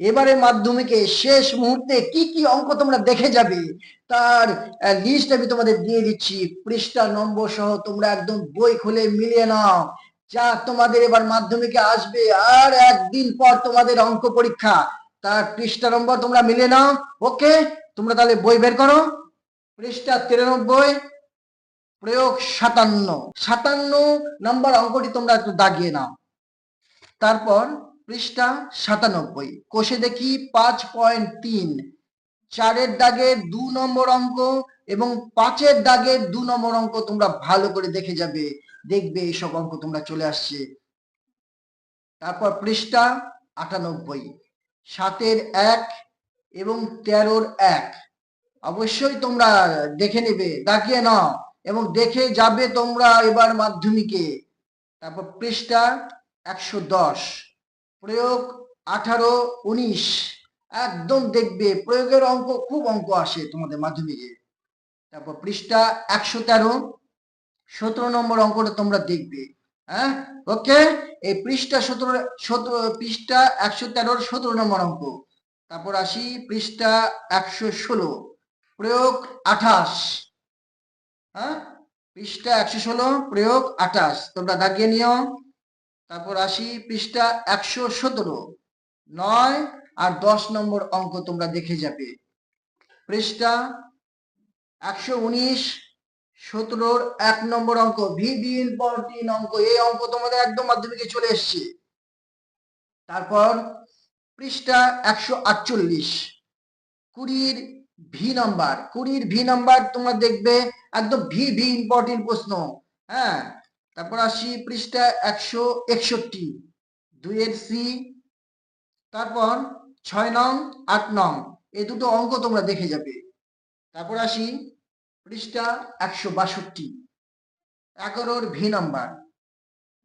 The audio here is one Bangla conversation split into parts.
এবারে মাধ্যমিকে শেষ মুহূর্তে কি কি অঙ্ক তোমরা দেখে যাবে, তার লিস্ট আমি তোমাদের দিয়ে দিচ্ছি। পৃষ্ঠা নম্বর সহ তোমরা একদম বই খুলে মিলিয়ে নাও। যা তোমাদের এবার মাধ্যমিকে আসবে আর একদিন পর তোমাদের অঙ্ক পরীক্ষা। তার পৃষ্ঠা নম্বর তোমরা মিলিয়ে নাও। ওকে, তোমরা তাহলে বই বের করো। পৃষ্ঠা তিরানব্বই, প্রয়োগ সাতান্ন। সাতান্ন নাম্বার অঙ্কটি তোমরা একটু দাগিয়ে নাও। তারপর পৃষ্ঠা সাতানব্বই। কোষে দেখি পাঁচ পয়েন্ট তিন। চারের দাগে দু নম্বর অঙ্ক এবং পাঁচের দাগে দু নম্বর অঙ্ক তোমরা ভালো করে দেখে যাবে। দেখবে এইসব অঙ্ক তোমরা চলে আসছে। তারপর পৃষ্ঠা আটানব্বই। সাতের এক এবং তেরোর এক। অবশ্যই তোমরা দেখে নেবে দাগিয়ে নাও এবং দেখে যাবে তোমরা এবার মাধ্যমিকে। তারপর পৃষ্ঠা একশো দশ। প্রয়োগ আঠারো উনিশ। একদম দেখবে প্রয়োগের অঙ্ক খুব অঙ্ক আসে তোমাদের মাধ্যমিকে। তারপর পৃষ্ঠা একশো তেরো, সতেরো নম্বর অঙ্কটা তোমরা দেখবে। হ্যাঁ? ওকে এই পৃষ্ঠা সতেরো সতেরো, পৃষ্ঠা একশো তেরোর সতেরো নম্বর অঙ্ক। তারপর আসি পৃষ্ঠা একশো ষোলো, প্রয়োগ আঠাশ। হ্যাঁ? পৃষ্ঠা একশো ষোলো, প্রয়োগ আঠাশ। তোমরা দাগিয়ে নিও। তারপর আসি পৃষ্ঠা একশো সতেরো। নয় আর দশ নম্বর অঙ্ক তোমরা দেখে যাবে। পৃষ্ঠা একশো উনিশ, সতেরোর এক নম্বর অঙ্ক ভিবি ইম্পর্টেন্ট অঙ্ক, এই অঙ্ক তোমাদের একদম মাধ্যমিকে চলে এসছে। তারপর পৃষ্ঠা একশো আটচল্লিশ, কুড়ির ভি নাম্বার কুড়ির ভি নাম্বার তোমরা দেখবে, একদম ভি ভি ইম্পর্টেন্ট প্রশ্ন হ্যাঁ? তারপর আসি পৃষ্ঠা একশো একষট্টি দুইয়ের সি, তারপর ছয় নং, আট নং, এই দুটো অঙ্ক তোমরা দেখে যাবে। তারপর আসি পৃষ্ঠা একশো বাষট্টি, এগারোর ভি নাম্বার,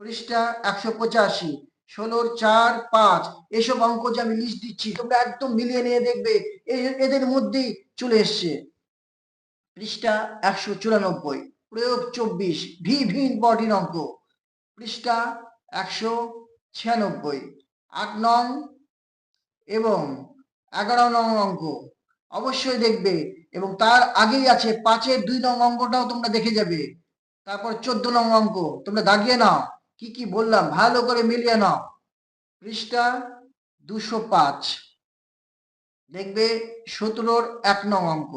পৃষ্ঠা একশো পঁচাশি, ষোলোর চার পাঁচ, এসব অঙ্ক যে আমি লিস্ট দিচ্ছি, তোমরা একদম মিলিয়ে নিয়ে দেখবে এদের মধ্যেই চলে এসছে। পৃষ্ঠা একশো চুরানব্বই প্রয়োগ চব্বিশ ভি ভি ইম্পর্টেন্ট অঙ্ক। পৃষ্ঠা একশো ছিয়ানব্বই। আট নং এবং এগারো নং অঙ্ক। অবশ্যই দেখবে এবং তার আগেই আছে পাঁচের দুই নং অঙ্কটাও তোমরা দেখে যাবে। তারপর চোদ্দ নং অঙ্ক, তোমরা দাগিয়ে নাও। কি কি বললাম, ভালো করে মিলিয়ে নাও। পৃষ্ঠা দুশো পাঁচ। দেখবে সতেরোর এক নং অঙ্ক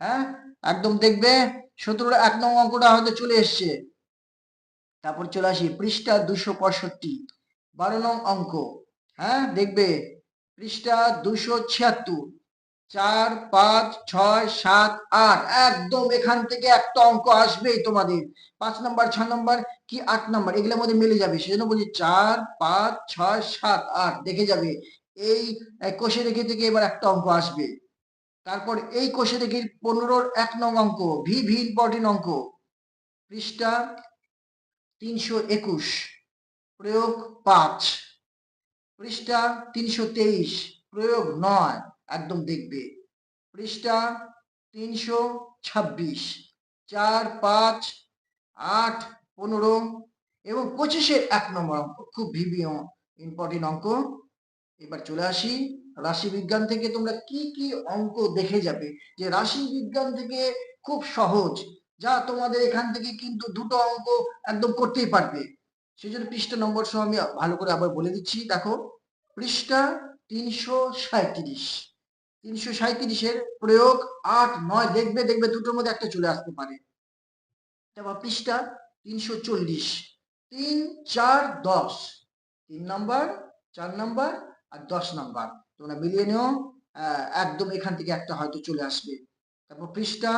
হ্যাঁ? একদম দেখবে সতেরোর এক নং অঙ্কটা হয়তো চলে এসছে। তারপর চলে আসি, পৃষ্ঠা দুশো পঁয়ষট্টি, বারো নং অঙ্ক। হ্যাঁ দেখবে, পৃষ্ঠা দুশো ছিয়াত্তর, চার, পাঁচ, ছয়, সাত, আট, একদম এখান থেকে একটা অঙ্ক আসবেই তোমাদের। পাঁচ নম্বর ছয় নম্বর, কি আট নাম্বার, এগুলোর মধ্যে মিলে যাবে। সেজন্য বলছি চার, পাঁচ, ছয়, সাত, আট, দেখে যাবে। এই কোষে রেখে থেকে এবার একটা অঙ্ক আসবে। তারপর এই কোষে দেখি পনেরোর এক নং অঙ্ক ভি ভি ইম্পর্টেন্ট অঙ্ক। পৃষ্ঠা তিনশো একুশ, প্রয়োগ পাঁচ। পৃষ্ঠা তিনশো তেইশ, প্রয়োগ নয়, একদম দেখবে। পৃষ্ঠা তিনশো ছাব্বিশ, চার, পাঁচ, আট, পনেরো এবং পঁচিশের এক নম্বর অঙ্ক, খুব ভিভি ইম্পর্টেন্ট অঙ্ক। এবার চলে আসি রাশি বিজ্ঞান থেকে তোমরা কি কি অঙ্ক দেখে যাবে? যে রাশি বিজ্ঞান থেকে খুব সহজ, যা তোমাদের এখান থেকে কিন্তু দুটো অঙ্ক একদম করতেই পারবে। সেই জন্য পৃষ্ঠা নম্বর সহ আমি ভালো করে আবার বলে দিচ্ছি, দেখো। পৃষ্ঠা তিনশো সাঁত্রিশ তিনশো সাঁত্রিশের প্রয়োগ আট, নয়, দেখবে দেখবে দুটোর মধ্যে একটা চলে আসতে পারে। তারপর পৃষ্ঠা তিনশো চল্লিশ। তিন, চার, দশ। তিন নাম্বার, চার নাম্বার আর দশ নাম্বার। তোমরা মিলিয়ে নিও। একদম এখান থেকে একটা হয়তো চলে আসবে। তারপর পৃষ্ঠা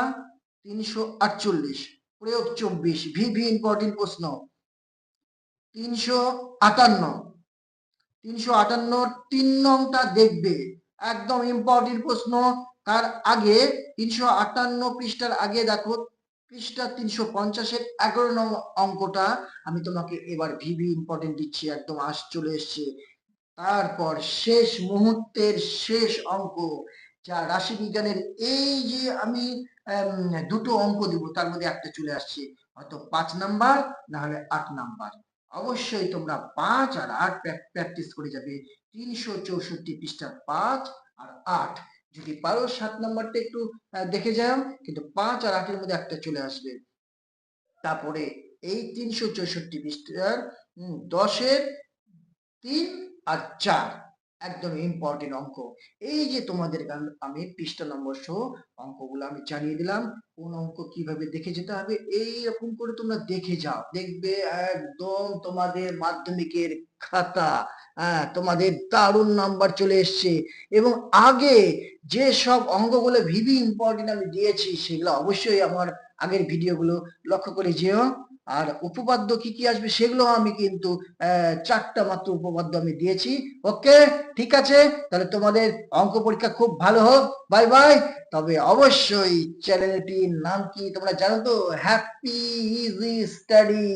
তিনশো আটচল্লিশ, প্রয়োগ চব্বিশ, ভি ভি ইম্পর্টেন্ট প্রশ্ন। তিনশো আটান্ন তিনশো আটান্ন তিন নংটা দেখবে। একদম ইম্পর্টেন্ট প্রশ্ন। তার আগে তিনশো আটান্ন পৃষ্ঠার আগে দেখো, পৃষ্ঠা তিনশো পঞ্চাশের এগারো নং অঙ্কটা। আমি তোমাকে এবার ভিভি ইম্পর্টেন্ট দিচ্ছি। একদম আস চলে এসছে। তারপর শেষ মুহূর্তের শেষ অঙ্ক, যা রাশি বিজ্ঞানের এই যে আমি দুটো অঙ্ক দিব, তার মধ্যে একটা চলে আসছে, হয়তো পাঁচ নাম্বার, না হলে আট নাম্বার। অবশ্যই তোমরা পাঁচ আর আট প্র্যাকটিস করে যাবে, তিনশো চৌষট্টি পৃষ্ঠা পাঁচ আর আট। যদি পারো সাত নাম্বারটা একটু দেখে যাও, কিন্তু পাঁচ আর আটের মধ্যে একটা চলে আসবে। তারপরে এই তিনশো চৌষট্টি পৃষ্ঠার দশের তিন আর চার, একদম ইম্পর্টেন্ট অঙ্ক। এই যে তোমাদের আমি পৃষ্ঠা নম্বর সহ অঙ্কগুলো আমি জানিয়ে দিলাম। কোন অঙ্ক কীভাবে দেখে যেতে হবে, এই রকম করে তোমরা দেখে যাও। দেখবে একদম তোমাদের মাধ্যমিকের খাতা হ্যাঁ তোমাদের দারুণ নাম্বার চলে এসছে। এবং আগে যে সব অঙ্কগুলো ভিভি ইম্পর্টেন্ট আমি দিয়েছি, সেগুলো অবশ্যই আমার আগের ভিডিওগুলো লক্ষ্য করে যেও। আর উপপাদ্য কি কি আসবে সেগুলো আমি কিন্তু চারটা মাত্র উপপাদ্য আমি দিয়েছি। ওকে? ঠিক আছে? তাহলে তোমাদের অঙ্ক পরীক্ষা খুব ভালো হোক। Bye bye. তবে অবশ্যই চ্যানেলটির নাম কি তোমরা জানো তো? হ্যাপি ইজি স্টাডি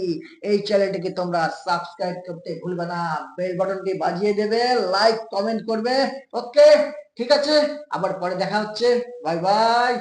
এই চ্যানেলটিকে তোমরা সাবস্ক্রাইব করতে ভুলবে না। বেল বাটনটি বাজিয়ে দেবে লাইক কমেন্ট করবে। ওকে? ঠিক আছে? আবার পরে দেখা হচ্ছে। Bye bye.